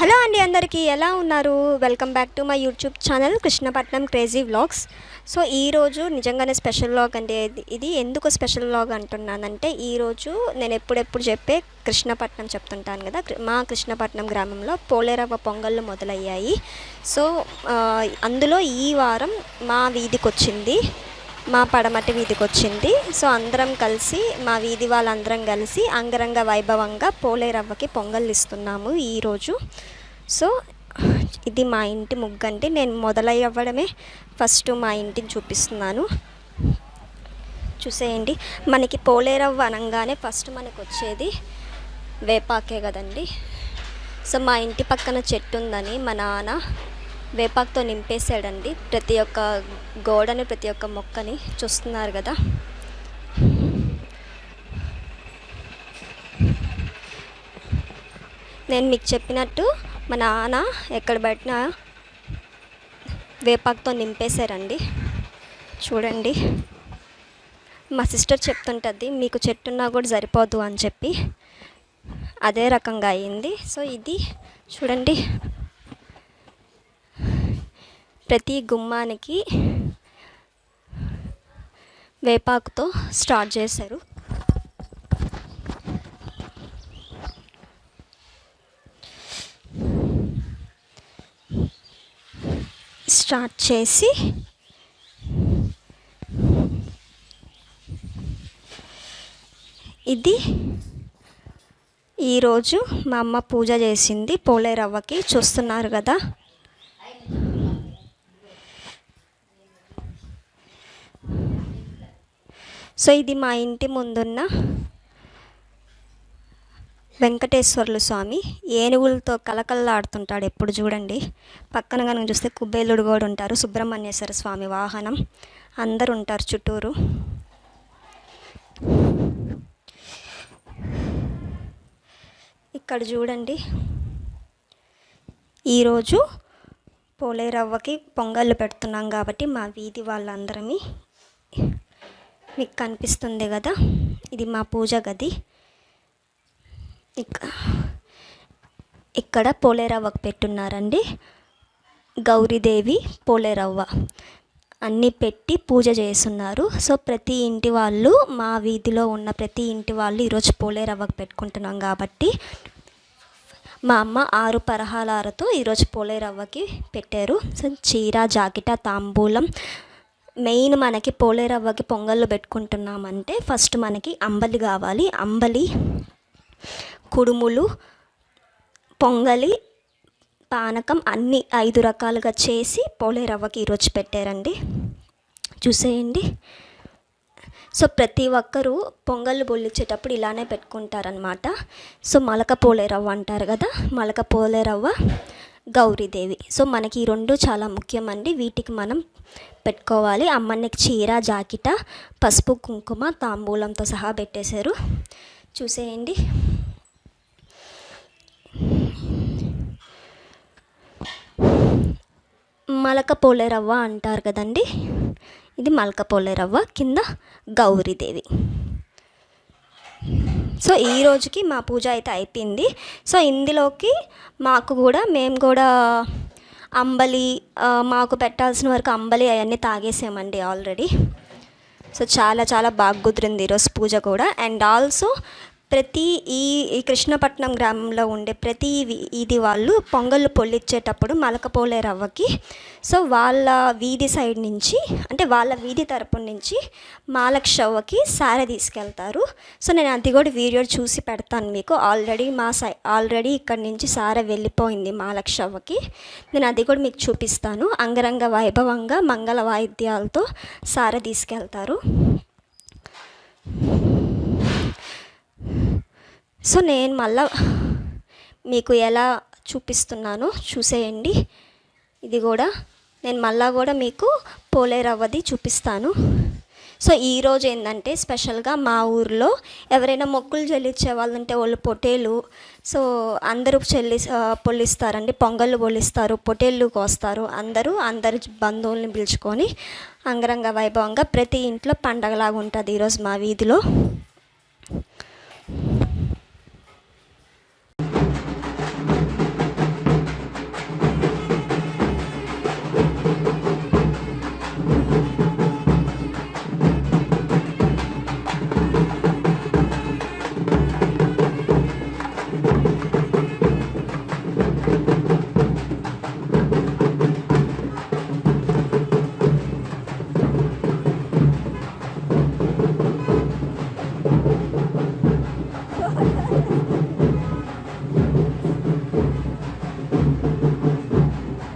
Hello అండి అందరికీ ఎలా ఉన్నారు? Welcome back to my YouTube channel Krishnapatnam crazy vlogs. So ఈరోజు నిజంగానే స్పెషల్ వ్లాగ్ అంటే ఇది- ఎందుకు స్పెషల్ వ్లాగ్ అంటున్నానంటే ఈరోజు నేను ఎప్పుడెప్పుడు చెప్పే కృష్ణపట్నం చెప్తుంటాను కదా మా కృష్ణపట్నం గ్రామంలో పోలేరవ్వ పొంగళ్ళు మొదలయ్యాయి. సో అందులో ఈ వారం మా వీధికి వచ్చింది మా పడమటి వీధికి వచ్చింది సో అందరం కలిసి మా వీధి వాళ్ళందరం కలిసి అంగరంగ వైభవంగా పోలేరవ్వకి పొంగల్ ఇస్తున్నాము ఈరోజు. సో ఇది మా ఇంటి ముగ్గండి నేను మొదలయ్యవ్వడమే ఫస్ట్ మా ఇంటిని చూపిస్తున్నాను. చూసేయండి. మనకి పోలేరవ్వ అనగానే ఫస్ట్ మనకు వచ్చేది వేపాకే కదండి. సో మా ఇంటి పక్కన చెట్టు ఉందని మా నాన్న వేపాకుతో నింపేసాడండి ప్రతి ఒక్క గోడని ప్రతి ఒక్క మొక్కని చూస్తున్నారు కదా. నేను మీకు చెప్పినట్టు మా నాన్న ఎక్కడ పెట్టినా వేపాకుతో నింపేశారండి. చూడండి. మా సిస్టర్ చెప్తుంటుంది మీకు చెట్టున్నా కూడా సరిపోదు అని చెప్పి. అదే రకంగా అయింది. సో ఇది చూడండి. ప్రతి గుమ్మానికి వేపాకుతో స్టార్ట్ చేశారు. స్టార్ట్ చేసి ఇది ఈరోజు మా అమ్మ పూజ చేసింది. పోలేరవ్వకి చూస్తున్నారు కదా. సో ఇది మా ఇంటి ముందున్న వెంకటేశ్వర్లు స్వామి. ఏనుగులతో కలకల్లాడుతుంటాడు ఎప్పుడు చూడండి. పక్కన కనుక చూస్తే కుబ్బేలుడు కూడా ఉంటారు. సుబ్రహ్మణ్యేశ్వర స్వామి వాహనం. అందరు ఉంటారు చుట్టూరు. ఇక్కడ చూడండి. ఈరోజు పోలేరవ్వకి పొంగళ్ళు పెడుతున్నాం కాబట్టి మా వీధి వాళ్ళందరమీ మీకు కనిపిస్తుంది కదా? ఇది మా పూజ గది. ఇక్క ఇక్కడ పోలేరవ్వకు పెట్టున్నారండి. గౌరీదేవి పోలేరవ్వ. అన్నీ పెట్టి పూజ చేస్తున్నారు. సో ప్రతి ఇంటి వాళ్ళు మా వీధిలో ఉన్న ప్రతి ఇంటి వాళ్ళు ఈరోజు పోలేరవ్వకు పెట్టుకుంటున్నాం కాబట్టి మా అమ్మ ఆరు పరహాలాలతో ఈరోజు పోలేరవ్వకి పెట్టారు. సో చీర జాకెట తాంబూలం మెయిన్ మనకి పోలేరవ్వకి పొంగళ్ళు పెట్టుకుంటున్నామంటే ఫస్ట్ మనకి అంబలి కావాలి. అంబలి కుడుములు పొంగలి పానకం అన్ని ఐదు రకాలుగా చేసి పోలేరవ్వకి ఈరోజు పెట్టారండి. చూసేయండి. సో ప్రతి ఒక్కరూ పొంగళ్ళు బొల్లిచ్చేటప్పుడు ఇలానే పెట్టుకుంటారనమాట సో మలక పోలేరవ్వ అంటారు కదా మలక పోలేరవ్వ గౌరీదేవి. సో మనకి ఈ రెండు చాలా ముఖ్యమండి. వీటికి మనం పెట్టుకోవాలి. అమ్మనికి చీర జాకిట పసుపు కుంకుమ తాంబూలంతో సహా పెట్టేశారు. చూసేయండి. మలక పోలేరవ్వ అంటారు కదండి. ఇది మలక పోలేరవ్వ కింద గౌరీదేవి. సో ఈ రోజుకి మా పూజ అయితే అయిపోయింది. సో ఇందులోకి మాకు కూడా మేము కూడా అంబలి మాకు పెట్టాల్సిన వరకు అంబలి అవన్నీ తాగేసామండి ఆల్రెడీ. సో చాలా చాలా బాగా కుదిరింది ఈరోజు పూజ కూడా. అండ్ ఆల్సో ప్రతి ఈ కృష్ణపట్నం గ్రామంలో ఉండే ప్రతి ఇది వాళ్ళు పొంగళ్ళు పొల్లిచ్చేటప్పుడు మలకపోలే రవ్వకి. సో వాళ్ళ వీధి సైడ్ నుంచి అంటే వాళ్ళ వీధి తరపు నుంచి మాలక్షవ్వకి సారె తీసుకెళ్తారు. సో నేను అది కూడా వీడియో చూసి పెడతాను మీకు. ఆల్రెడీ మా సై ఆల్రెడీ ఇక్కడ నుంచి సారె వెళ్ళిపోయింది మాలక్షవ్వకి నేను అది కూడా మీకు చూపిస్తాను. అంగరంగ వైభవంగా మంగళ వాయిద్యాలతో సారె తీసుకెళ్తారు. సో నేను మళ్ళా మీకు ఎలా చూపిస్తున్నానో చూసేయండి. ఇది కూడా నేను మళ్ళా కూడా మీకు పోలేరవ్వది చూపిస్తాను. సో ఈరోజు ఏంటంటే స్పెషల్గా మా ఊర్లో ఎవరైనా మొక్కులు చెల్లించే వాళ్ళు ఉంటే వాళ్ళు పొటేలు సో అందరూ చెల్లి పొల్లిస్తారండి. పొంగళ్ళు పొల్లిస్తారు పొటేళ్ళు కోస్తారు. అందరూ అందరి బంధువుల్ని పిలుచుకొని అంగరంగ వైభవంగా ప్రతి ఇంట్లో పండగలాగా ఉంటుంది ఈరోజు మా వీధిలో.